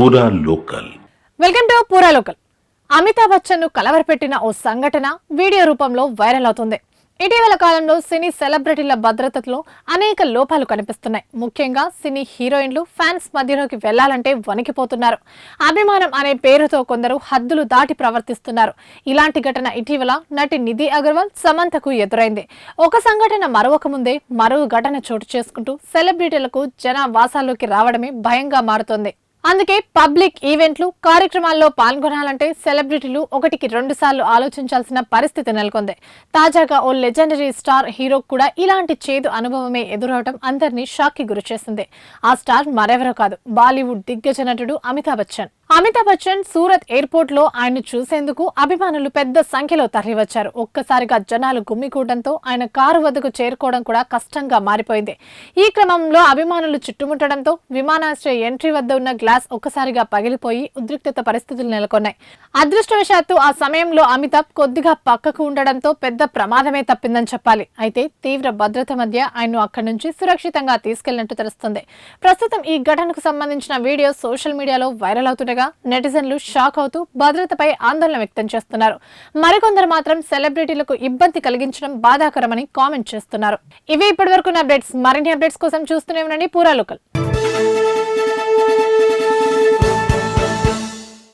Poora local. Welcome to Poora local. Amitabh బచ్చన్ను కలవరపెట్టిన ఓ సంఘటన వీడియో రూపంలో వైరల్ అవుతుంది. ఇటీవల కాలంలో సినీ సెలబ్రిటీల భద్రతలో అనేక లోపాలు కనిపిస్తున్నాయి. ముఖ్యంగా సినీ హీరోయిన్లు ఫ్యాన్స్ మధ్యలోకి వెళ్ళాలంటే వణికిపోతున్నారు. అభిమానం అనే పేరుతో కొందరు హద్దులు దాటి ప్రవర్తిస్తున్నారు. ఇలాంటి ఘటన ఇటీవల నటి నిధి అగర్వాల్ సమంతకు ఎదురైంది. ఒక సంఘటన మరొక ముందే మరో ఘటన చోటు చేసుకుంటూ సెలబ్రిటీలకు జనా వాసాల్లోకి రావడమే భయంగా మారుతోంది. అందుకే పబ్లిక్ ఈవెంట్లు కార్యక్రమాల్లో పాల్గొనాలంటే సెలబ్రిటీలు ఒకటికి రెండు సార్లు ఆలోచించాల్సిన పరిస్థితి నెలకొంది. తాజాగా ఓ లెజెండరీ స్టార్ హీరో కూడా ఇలాంటి చేదు అనుభవమే ఎదురవడం అందరినీ షాక్కి గురిచేసింది. ఆ స్టార్ మరెవరో కాదు బాలీవుడ్ దిగ్గజ నటుడు అమితాబ్ బచ్చన్. అమితాబ్ బచ్చన్ సూరత్ ఎయిర్పోర్ట్లో ఆయన్ను చూసేందుకు అభిమానులు పెద్ద సంఖ్యలో తరలివచ్చారు. ఒక్కసారిగా జనాలు గుమ్మికూడడంతో ఆయన కారు వద్దకు చేరుకోవడం కూడా కష్టంగా మారిపోయింది. ఈ క్రమంలో అభిమానులు చుట్టుముట్టడంతో విమానాశ్రయ ఎంట్రీ వద్ద ఉన్న గ్లాస్ ఒక్కసారిగా పగిలిపోయి ఉద్రిక్తత పరిస్థితులు నెలకొన్నాయి. అదృష్టవశాత్తు ఆ సమయంలో అమితాబ్ కొద్దిగా పక్కకు ఉండడంతో పెద్ద ప్రమాదమే తప్పిందని చెప్పాలి. అయితే తీవ్ర భద్రత మధ్య ఆయన్ను అక్కడి నుంచి సురక్షితంగా తీసుకెళ్ళినట్టు తెలుస్తుంది. ప్రస్తుతం ఈ ఘటనకు సంబంధించిన వీడియో సోషల్ మీడియాలో వైరల్ అవుతుండగా నెటిజన్లు షాక్ అవుతూ భద్రతపై ఆందోళన వ్యక్తం చేస్తున్నారు. మరికొందరు మాత్రం సెలబ్రిటీలకు ఇబ్బంది కలిగించడం బాధాకరమని కామెంట్ చేస్తున్నారు. ఇవి ఇప్పటివరకు అప్డేట్స్. మరిన్ని అప్డేట్స్ కోసం చూస్తూనే ఉండండి. పూరా లోకల్.